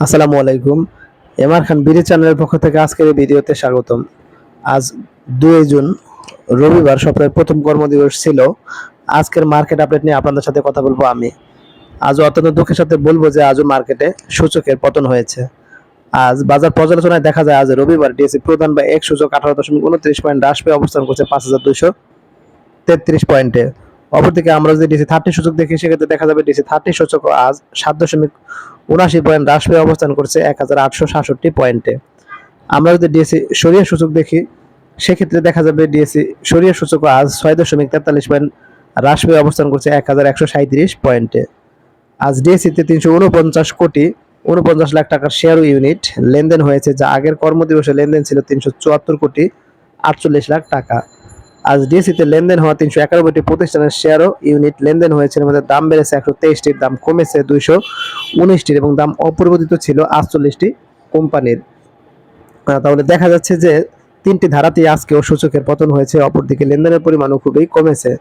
আসসালামু আলাইকুম। এমআর খান বিডি চ্যানেলের পক্ষ থেকে আজকের এই ভিডিওতে স্বাগতম। আজ দুই জুন, রবিবার, সপ্তাহের প্রথম কর্মদিবস ছিল। আজকের মার্কেট আপডেট নিয়ে আপনাদের সাথে কথা বলব আমি। আজও অত্যন্ত দুঃখের সাথে বলব যে আজও মার্কেটে সূচকের পতন হয়েছে। আজ বাজার পর্যালোচনায় দেখা যায়, আজ রবিবার ডিএসসি প্রধান বা এক সূচক আঠারো দশমিক উনত্রিশ পয়েন্ট হ্রাস পেয়ে অবস্থান করছে পাঁচ হাজার দুইশো তেত্রিশ পয়েন্টে। অপরদিকে আমরা যদি ডিসি থার্টি সূচক দেখি, সেক্ষেত্রে দেখা যাবে ডিসি থার্টি সূচক আজ সাত দশমিক উনাশি পয়েন্ট হ্রাস পেয়ে অবস্থান করছে এক হাজার আটশো সাতষট্টি পয়েন্টে। আমরা যদি ডিএসসি সরিয়া সূচক দেখি, সেক্ষেত্রে দেখা যাবে ডিএসসি সরিয়া সূচক আজ ছয় দশমিক তেতাল্লিশ পয়েন্ট হ্রাস পেয়ে অবস্থান করছে এক হাজার একশো সাঁত্রিশ পয়েন্টে। আজ ডিএসসিতে তিনশো উনপঞ্চাশ কোটি উনপঞ্চাশ লাখ টাকার শেয়ার ইউনিট লেনদেন হয়েছে, যা আগের কর্মদিবসে লেনদেন ছিল তিনশো চুয়াত্তর কোটি আটচল্লিশ লাখ টাকা। আজ ডিএসসিতে লেনদেন হওয়া তিনশো একানব্বইটি প্রতিষ্ঠানের শেয়ারও ইউনিট লেনদেন হয়েছে। মধ্যে দাম বেড়েছে একশো তেইশটির দাম কমেছে দুইশো উনিশটির এবং দাম অপরিবর্তিত ছিল আটচল্লিশটি কোম্পানির। তাহলে দেখা যাচ্ছে যে তিনটি ধারাতেই আজকেও সূচকের পতন হয়েছে। অপরদিকে লেনদেনের পরিমাণও খুবই কমেছে,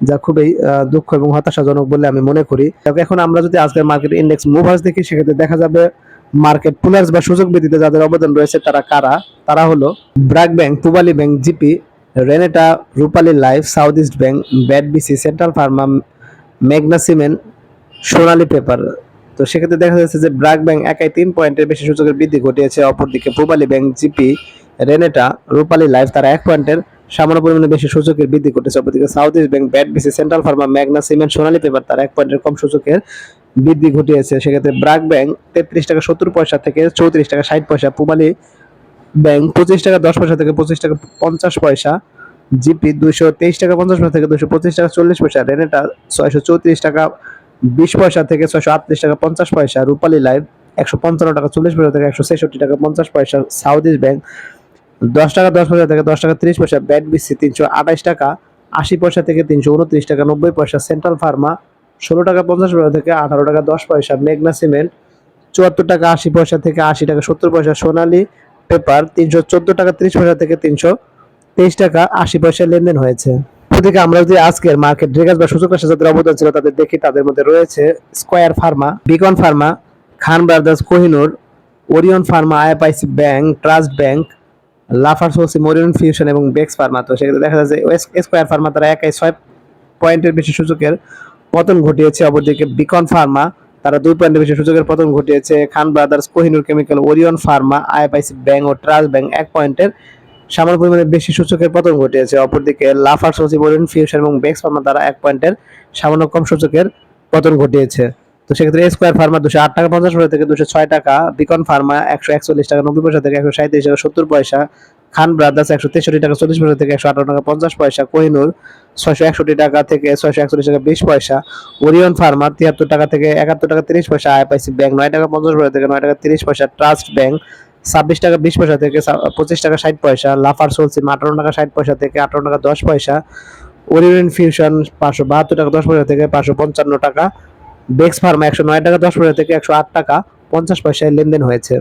যা খুবই দুঃখ এবং হতাশাজনক বলে আমি মনে করি। এখন আমরা যদি আজকের মার্কেট ইন্ডেক্স মুভার্স দেখি, সেক্ষেত্রে দেখা যাবে মার্কেট পুলার্স বা সুযোগ বৃদ্ধিতে যাদের অবদান রয়েছে তারা কারা? তারা হলো BRAC Bank, Pubali Bank, GP Renata Rupali Life South East Bank BAT BC Central Pharma মেঘনা সিমেন্ট সোনালী পেপার তো সেক্ষেত্রে দেখা যাচ্ছে যে ব্র্যাক ব্যাংক একাই তিন পয়েন্টের বেশি সূচকের বৃদ্ধি ঘটিয়েছে। অপরদিকে Pubali Bank GP Renata, Rupali Life তারা এক পয়েন্টের সামান্য পরিমাণে বেশি সূচকের বৃদ্ধি ঘটেছে। অপরদিকে South East Bank BAT BC Central Pharma Magna cement Sonali paper তারা এক পয়েন্টের কম সূচকের বৃদ্ধি ঘটিয়েছে। সেক্ষেত্রে ব্রাক ব্যাংক তেত্রিশ টাকা সত্তর পয়সা থেকে চৌত্রিশ টাকা ষাট পয়সা, পূবালী ব্যাংক পঁচিশ টাকা দশ পয়সা থেকে পঁচিশ টাকা পঞ্চাশ পয়সা, জিপি দুইশো তেইশ টাকা পঞ্চাশ পয়সা থেকে দুশো পঁচিশ টাকা চল্লিশ পয়সা, রেনেটা ছয়শো চৌত্রিশ টাকা বিশ পয়সা থেকে ছয়শো আটত্রিশ টাকা পঞ্চাশ পয়সা, রূপালী লাইভ একশো পঞ্চান্ন টাকা চল্লিশ পয়সা থেকে একশো ছেষট্টি টাকা পঞ্চাশ পয়সা সাউথ ইস্ট ব্যাংক দশ টাকা দশ পয়সা থেকে দশ টাকা তিরিশ পয়সা, ব্যাট বিসি তিনশো আঠাশ টাকা আশি পয়সা থেকে তিনশো উনত্রিশ টাকা নব্বই পয়সা, সেন্ট্রাল ফার্মা ষোলো টাকা পঞ্চাশ পয়সা থেকে আঠারো টাকা দশ পয়সা, মেঘনা সিমেন্ট চুয়াত্তর টাকা আশি পয়সা থেকে আশি টাকা সত্তর পয়সা, সোনালী পেপার তিনশো চোদ্দ টাকা তিরিশ পয়সা থেকে তিনশো তেইশ টাকা আশি পয়সা লেনদেন হয়েছে। ওদিকে আমরা যদি আজকের মার্কেট রেগাস বা সূচক রাশি যাদের অবদান ছিল তাদের দেখি, তাদের মধ্যে রয়েছে Square Pharma Beacon Pharma Khan Brothers Kohinoor Orion Pharma IFIC Bank Trust Bank Lafarge হোসি মরিয়ন ফিউশন এবং বেক্স ফার্মা তো সেক্ষেত্রে দেখা যাচ্ছে স্কোয়ার ফার্মা তারা একাই ছয় পয়েন্টের বেশি সূচকের পতন ঘটিয়েছে। অপরদিকে বিকন ফার্মা তারা দুই পয়েন্টের বেশি সূচকের পতন ঘটিয়েছে। Khan Brothers, Kohinoor Chemical, Orion Pharma, IFIC Bank ও ট্রাস্ট ব্যাংক এক পয়েন্টের সামান্য পরিমাণে বেশি সূচকের পতন ঘটিয়েছে। অপরদিকে লাফার্স হোসি মরিয়ন ফিউশন এবং বেক্স ফার্মা তারা এক পয়েন্টের সামান্য কম সূচকের পতন ঘটিয়েছে। তো সেক্ষেত্রে স্কোয়ার ফার্মা দুশো আট টাকা পঞ্চাশ পয়সা থেকে দুশো ছয় টাকা, বিকন ফার্মা একশো একচল্লিশ টাকা, নব্বই পয়সা থেকে একশো সাঁত্রিশ টাকা, সত্তর পয়সা খান ব্রাদার্স একশো তেষট্টি টাকা, চল্লিশ পয়সা থেকে একশো আঠারো টাকা, পঞ্চাশ পয়সা, কোহিনুর ছয়শো একষট্টি টাকা থেকে ছয়শো একচল্লিশ টাকা, বিশ পয়সা, ওরিয়ন ফার্মা তিয়াত্তর টাকা থেকে একাত্তর টাকা, তিরিশ পয়সা আইপিসি ব্যাংক নয় টাকা, পঞ্চাশ পয়সা থেকে নয় টাকা, তিরিশ পয়সা, ট্রাস্ট ব্যাংক ছাব্বিশ টাকা, বিশ পয়সা থেকে পঁচিশ টাকা, ষাট পয়সা, লাফার সোলসিম আঠারো টাকা, ষাট পয়সা থেকে আঠারো টাকা, দশ পয়সা, ওরিয়ন ফিউশন পাঁচশো বাহাত্তর টাকা, দশ পয়সা থেকে পাঁচশো পঞ্চান্ন টাকা, বেক্স ফার্মা একশো নয় টাকা, দশ পয়সা থেকে একশো আট টাকা, পঞ্চাশ পয়সায় লেনদেন হয়েছে।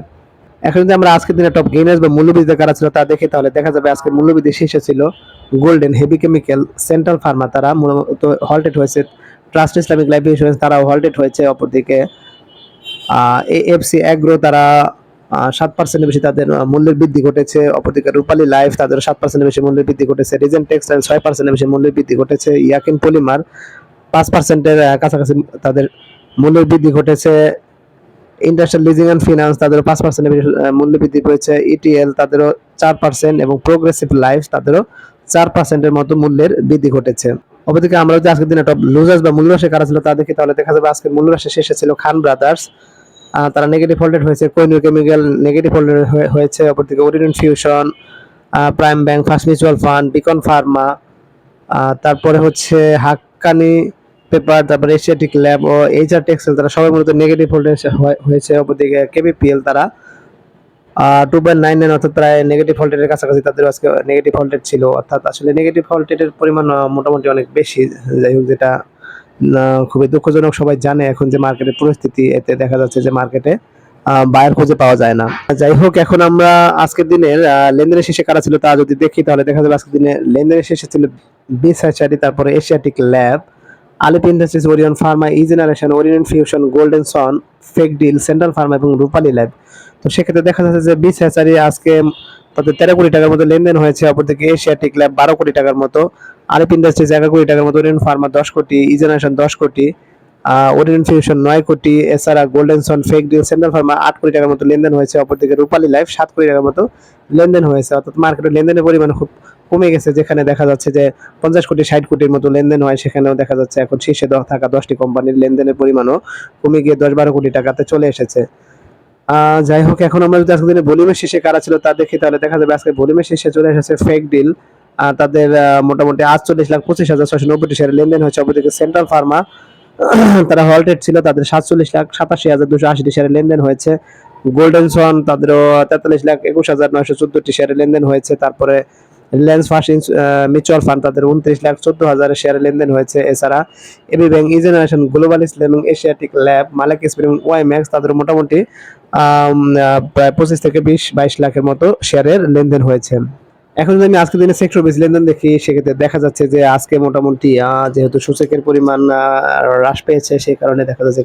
এখন যদি আমরা আজকের দিনে টপ গেইনার্স বা মূল্যবৃদ্ধি কারা ছিল তা দেখি, তাহলে দেখা যাবে আজকে মূল্যবৃদ্ধি শীর্ষে ছিল golden heavy chemical central pharma তারা মূলত হল্টেড হয়েছে ট্রাস্ট ইসলামিক লাইফ ইন্স্যুরেন্স তারাও হল্টেড হয়েছে অপরদিকে। এএফসি অ্যাগ্রো তারা সাত পার্সেন্টের বেশি তাদের মূল্যের বৃদ্ধি ঘটেছে, অপরদিকে রূপালী লাইফ তাদের সাত পার্সেন্টের বেশি মূল্যের বৃদ্ধি ঘটেছে রিজেন্ট টেক্সটাইল ছয় পার্সেন্টের বেশি মূল্যের বৃদ্ধি ঘটেছে ইয়াকিন পলিমার পাঁচ পার্সেন্টের কাছাকাছি তাদের মূল্যের বৃদ্ধি ঘটেছে ইন্ডাস্ট্রিয়াল লিজিং অ্যান্ড ফিনান্স তাদেরও পাঁচ পার্সেন্ট মূল্য বৃদ্ধি পেয়েছে। ইটিএল তাদেরও চার পার্সেন্ট এবং প্রোগ্রেসিভ লাইফ তাদেরও চার পার্সেন্টের মতো মূল্যের বৃদ্ধি ঘটেছে। অপরদিকে আমরা যদি আজকের দিনে টপ লুজার্স বা মূল্যরাশি কারা ছিল, তা দেখি তাহলে দেখা যাবে আজকের মূল্যরাশি শেষে ছিল খান ব্রাদার্স তারা নেগেটিভ হোল্ডেড হয়েছে কোহিনুর কেমিক্যাল নেগেটিভ হোল্ডেড হয়েছে। অপরদিকে Orion Fusion Prime Bank First Mutual Fund Beacon Pharma তারপরে হচ্ছে হাক্কানি পেপার তারপরে এশিয়াটিক ল্যাব ও এইচআর টেক্সটাইল তারা সবাই মূলত নেগেটিভ হোল্ডেড হয়েছে। অপরদিকে কেবিপিএল তারা টু পয়েন্ট নাইন নাইন অর্থাৎ প্রায় নেগেটিভ ভোল্টেজের কাছাকাছি তাদের আজকে নেগেটিভ ভোল্টেজ ছিল। অর্থাৎ আসলে নেগেটিভ ভোল্টেজের পরিমাণ মোটামুটি অনেক বেশি। যাই হোক, যেটা খুবই দুঃখজনক সবাই জানে এখন যে মার্কেটের পরিস্থিতি। এতে দেখা যাচ্ছে যে মার্কেটে বায়ার খুঁজে পাওয়া যায় না। যাই হোক, এখন আমরা আজকের দিনের লেনদেনের শেষে কারা ছিল তা যদি দেখি, তাহলে দেখা যাবে আজকের দিনে লেনদেনের শেষে ছিল বিএসআইচারি তারপরে Asiatic lab আলিপ Industries Orion Pharma E Generation Orion Fusion Golden Son fake deal central Pharma এবং রূপালী ল্যাব তো সেক্ষেত্রে দেখা যাচ্ছে যে বিশ হ্যাচারি আজকে তাদের তেরো কোটি টাকার মতো লেনদেন হয়েছে, অপরদিকে এশিয়াটিক ল্যাব বারো কোটি টাকার মতো আলিপ ইন্ডাস্ট্রিজ এগারো কোটি টাকার মতো ওরিয়ন ফার্মা দশ কোটি ই জেনারেশন দশ কোটি ওরিয়ন ফিউশন নয় কোটি, এছাড়া গোল্ডেন সন ফেক ডিল সেন্ট্রাল ফার্মা আট কোটি টাকার মতো লেনদেন হয়েছে, অপরদিকে রূপালী লাইফ সাত কোটি টাকার মতো লেনদেন হয়েছে। অর্থাৎ মার্কেটের লেনদেনের পরিমাণ খুব কমে গেছে, যেখানে দেখা যাচ্ছে যে পঞ্চাশ কোটি, ষাট কোটির মতো লেনদেন হয়, সেখানেও দেখা যাচ্ছে এখন শীর্ষে থাকা দশটি কোম্পানির লেনদেনের পরিমাণও কমে গিয়ে দশ বারো কোটি টাকাতে চলে এসেছে। যাই হোক, এখন আমরা যদি আজকে দিনে ভলিউমের শীর্ষে কারা ছিল তা দেখি, তাহলে দেখা যাবে আজকে ভলিউমের শীর্ষে চলে এসেছে ফেক ডিল তাদের মোটামুটি আটচল্লিশ লাখ পঁচিশ হাজার ছয়শো নব্বইটি শেয়ার লেনদেন হয়েছে, অপরদিকে সেন্ট্রাল ফার্মা তারা হলটেড ছিল, তাদের সাতচল্লিশ লাখ সাতাশি হাজার দুশো আশিটি শেয়ারের লেনদেন হয়েছে। গোল্ডেন সন তাদেরও তেতাল্লিশ লাখ একুশ হাজার নয়শো চোদ্দটি শেয়ারের লেনদেন হয়েছে, তারপরে রিলায়েন্স ফার্স্ট মিউচুয়াল ফান্ড তাদের উনত্রিশ লাখ চোদ্দ হাজারের শেয়ারের লেনদেন হয়েছে। এছাড়া AB Bank, E Generation, Global Islam এবং এশিয়াটিক ল্যাব, মালিক ওয়াই ম্যাক্স তাদের মোটামুটি প্রায় পঁচিশ থেকে বিশ, বাইশ লাখের মতো শেয়ারের লেনদেন হয়েছে। এখন যদি আমি আজকের দিনে সেক্টর বেস লেনদেন দেখি, সেক্ষেত্রে দেখা যাচ্ছে যে আজকে মোটামুটি যেহেতু সূচকের পরিমাণ হ্রাস পেয়েছে, সেই কারণে দেখা যাচ্ছে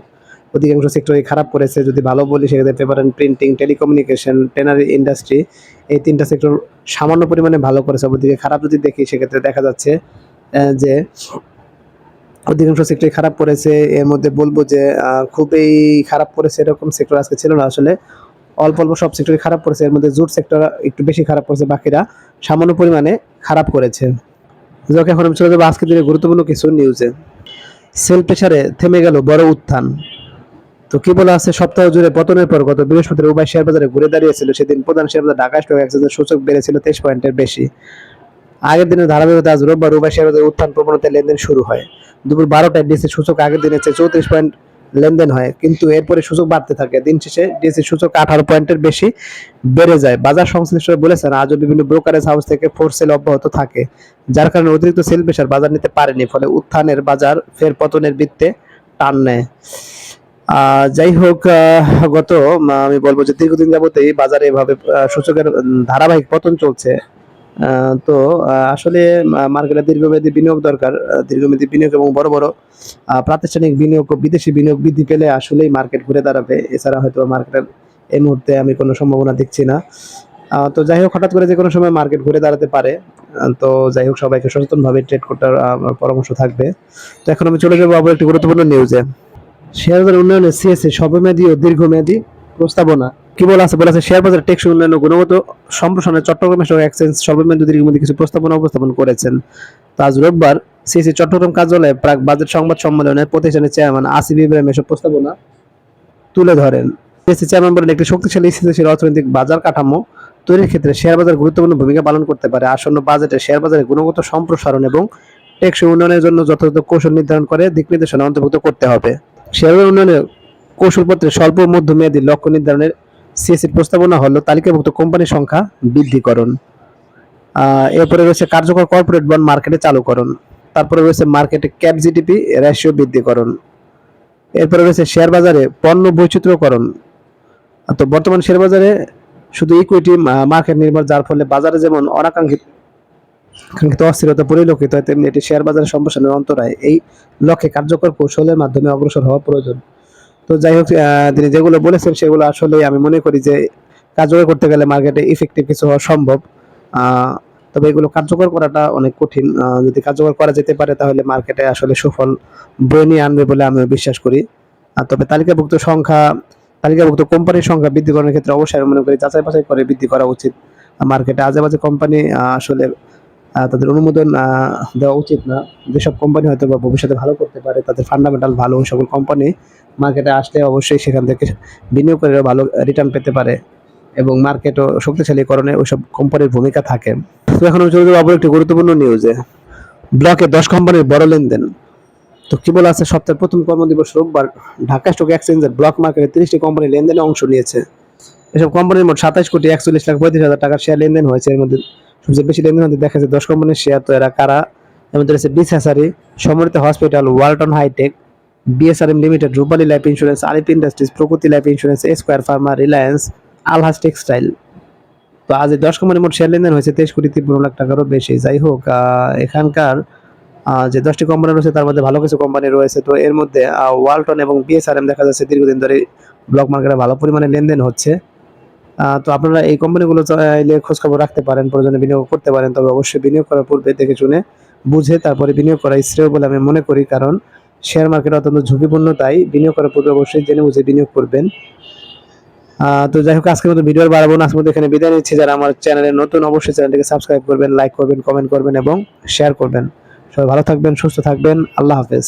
অধিকাংশ সেক্টরে খারাপ করেছে। যদি ভালো বলি, সেক্ষেত্রে and printing telecommunication tannery industry এই তিনটা সেক্টর সামান্য পরিমাণে ভালো করেছে। অপরদিকে খারাপ যদি দেখি, সেক্ষেত্রে দেখা যাচ্ছে যে অধিকাংশ সেক্টর খারাপ করেছে। এর মধ্যে বলব যে খুবই খারাপ করেছে এরকম সেক্টর আজকে ছিল না। আসলে অল্প অল্প সব সেক্টরই খারাপ করেছে। এর মধ্যে জুট সেক্টর একটু বেশি খারাপ করেছে, বাকিরা সামান্য পরিমাণে খারাপ করেছে। যাকে এখন আমি চলে যাব আজকের দিনে গুরুত্বপূর্ণ কিছু নিউজে সেল প্রেসারে থেমে গেল বড় উত্থান। তো কি বলা আছে সপ্তাহ জুড়ে পতনের পর গত বৃহস্পতিবার উভয় শেয়ার বাজারে ঘুরে দাঁড়িয়েছিল। সেদিন প্রধান শেয়ার বাজার ঢাকা স্টক এক্সচেঞ্জের সূচক বেড়েছিল তেইশ পয়েন্টের বেশি। আগের দিনের ধারাবাহিকতা আজ রোববার উভয় শেয়ার বাজারে উত্থান প্রবণতায় লেনদেন শুরু হয়। দুপুর বারোটায় ডিএসসি সূচক আগের দিনের চেয়ে চৌত্রিশ পয়েন্ট লেনদেন হয়, কিন্তু এরপরে সূচক বাড়তে থাকে। দিন শেষে ডিএসসি সূচক আঠারো পয়েন্টের বেশি বেড়ে যায়। বাজার সংশ্লিষ্টরা বলেছেন, আজও বিভিন্ন ব্রোকারেজ হাউস থেকে ফোর সেল অব্যাহত থাকে, যার কারণে অতিরিক্ত সেল প্রেশার বাজার নিতে পারেনি, ফলে উত্থানের বাজার ফের পতনের বৃত্তে টান নেয়। যাই হোক গত আমি বলব যে দীর্ঘদিন যাবতেই বাজারে এভাবে সূচকের ধারাবাহিক পতন চলছে। তো আসলে মার্কেটে দীর্ঘমেয়াদী বিনিয়োগ দরকার দীর্ঘমেয়াদী বিনিয়োগ এবং বড় বড় প্রাতিষ্ঠানিক বিনিয়োগ বিদেশি বিনিয়োগ বৃদ্ধি পেলে আসলেই মার্কেট ঘুরে দাঁড়াবে। এছাড়া হয়তো মার্কেটের এই মুহূর্তে আমি কোনো সম্ভাবনা দেখছি না। তো যাই হোক, হঠাৎ করে যে কোনো সময় মার্কেট ঘুরে দাঁড়াতে পারে। তো যাই হোক, সবাইকে সচেতনভাবে ট্রেড করতে পরামর্শ থাকবে। তো এখন আমি চলে যাব আবার একটি গুরুত্বপূর্ণ নিউজে শেয়ার বাজার উন্নয়নে সিএসসি স্বল্পমেয়াদী ও দীর্ঘমেয়াদী প্রস্তাবনা। কি বলা আছে? বলা আছে, শেয়ার বাজার টেকসই উন্নয়ন গুণগত সম্প্রসারণে চট্টগ্রাম স্টক এক্সচেঞ্জ স্বল্পমেয়াদী দীর্ঘমেয়াদী কিছু প্রস্তাবনা উপস্থাপন করেছেন। আজ রোববার সিএসসি চট্টগ্রাম কার্যালয়ে প্রাক বাজেট সংবাদ সম্মেলনে প্রতিষ্ঠানের চেয়ারম্যান আসিফ ইব্রাহিম এসব প্রস্তাবনা তুলে ধরেন। সিএসসি চেয়ারম্যান বলেন, একটি শক্তিশালী স্থিতিশীল অর্থনৈতিক বাজার কাঠামো তৈরির ক্ষেত্রে শেয়ার বাজার গুরুত্বপূর্ণ ভূমিকা পালন করতে পারে। আসন্ন বাজেটে শেয়ার বাজারে গুণগত সম্প্রসারণ এবং টেকসই উন্নয়নের জন্য যথাযথ কৌশল নির্ধারণ করে দিক নির্দেশনা অন্তর্ভুক্ত করতে হবে। শেয়ার বাজার উন্নয়নের কৌশলপত্রে স্বল্প, মধ্যমেয়াদী লক্ষ্য নির্ধারণের সিএসির প্রস্তাবনা হলো তালিকাভুক্ত কোম্পানির সংখ্যা বৃদ্ধিকরণ। এরপরে রয়েছে কার্যকর কর্পোরেট বন্ড মার্কেটে চালুকরণ। তারপরে রয়েছে মার্কেটে ক্যাপ জিডিপি রেশিও বৃদ্ধিকরণ। এরপরে রয়েছে শেয়ার বাজারে পণ্য বৈচিত্র্যকরণ। তো বর্তমান শেয়ার বাজারে শুধু ইকুইটি মার্কেট নির্ভর, যার ফলে বাজারে যেমন অনাকাঙ্ক্ষিত কাঙ্ক্ষিত অস্থিরতা পরিলক্ষিত হয় তেমনি এটি শেয়ার বাজারের সম্প্রসারণের অন্তরায়। এই লক্ষ্যে কার্যকর কৌশলের মাধ্যমে অগ্রসর হওয়া প্রয়োজন। তো যাই হোক তিনি যেগুলো বলেছেন সেগুলো আসলে আমি মনে করি যে কার্যকর করতে গেলে মার্কেটে ইফেক্টিভ কিছু হওয়া সম্ভব। তবে এগুলো কার্যকর করাটা অনেক কঠিন। যদি কার্যকর করা যেতে পারে তাহলে মার্কেটে আসলে সুফল বয়ে নিয়ে আনবে বলে আমি বিশ্বাস করি। তবে তালিকাভুক্ত সংখ্যা, তালিকাভুক্ত কোম্পানির সংখ্যা বৃদ্ধি করার ক্ষেত্রে অবশ্যই আমি মনে করি যাচাই বাছাই করে বৃদ্ধি করা উচিত। মার্কেটে আজে বাজে কোম্পানি আসলে তাদের অনুমোদন দেওয়া উচিত না। যেসব কোম্পানি হয়তো বা ভবিষ্যতে ভালো করতে পারে, তাদের ফান্ডামেন্টাল ভালো সকল কোম্পানি মার্কেটে আসলে অবশ্যই সেখান থেকে বিনিয়োগ করে ভালো রিটার্ন পেতে পারে এবং মার্কেটও শক্তিশালীকরণে ওইসব কোম্পানির ভূমিকা থাকে। তো এখন চলে যাব আবার একটি গুরুত্বপূর্ণ নিউজে ব্লকে দশ কোম্পানির বড় লেনদেন। তো কি বলা আছে, সপ্তাহের প্রথম কর্মদিবস রোববার ঢাকা স্টক এক্সচেঞ্জের ব্লক মার্কেটে তিরিশটি কোম্পানি লেনদেনে অংশ নিয়েছে। এসব কোম্পানির মোট সাতাশ কোটি একচল্লিশ লাখ পঁয়ত্রিশ হাজার টাকার শেয়ার লেনদেন হয়েছে। এর মধ্যে সবচেয়ে বেশি লেনদেন হতে দেখা যাচ্ছে দশ কোম্পানির শেয়ার তো এরা কারা? মধ্যে রয়েছে বিস হ্যাসারি Samorita hospital Walton Hitech BSRM Limited Rupali Life Insurance আলিপ Industries প্রকৃতি Life Insurance Square Pharma Reliance Alhaj Textile তো আজ দশ কোম্পানির মোট শেয়ার লেনদেন হয়েছে তেইশ কোটি তিপ্পান্ন লাখ টাকারও বেশি। যাই হোক এখানকার যে দশটি কোম্পানি রয়েছে, তার মধ্যে ভালো কিছু কোম্পানি রয়েছে। তো এর মধ্যে ওয়ালটন এবং বিএসআরএম দেখা যাচ্ছে দীর্ঘদিন ধরে ব্লক মার্কেটে ভালো পরিমাণে লেনদেন হচ্ছে। তো আপনারা এই কোম্পানিগুলো চাইলে খোঁজখবর রাখতে পারেন, প্রয়োজনে বিনিয়োগ করতে পারেন, তবে অবশ্যই বিনিয়োগ করার পূর্বে দেখে শুনে বুঝে তারপরে বিনিয়োগ করা শ্রেয় বলে আমি মনে করি, কারণ শেয়ার মার্কেট অত্যন্ত ঝুঁকিপূর্ণ, তাই বিনিয়োগ করার পূর্বে অবশ্যই জেনে বুঝে বিনিয়োগ করবেন। তো যাই হোক, আজকের মতো ভিডিও বাড়াবো না, আজকের মতো এখানে বিদায় নিচ্ছি। যারা আমার চ্যানেলে নতুন, অবশ্যই চ্যানেলটিকে সাবস্ক্রাইব করবেন লাইক করবেন কমেন্ট করবেন এবং শেয়ার করবেন। সবাই ভালো থাকবেন, সুস্থ থাকবেন, আল্লাহ হাফেজ।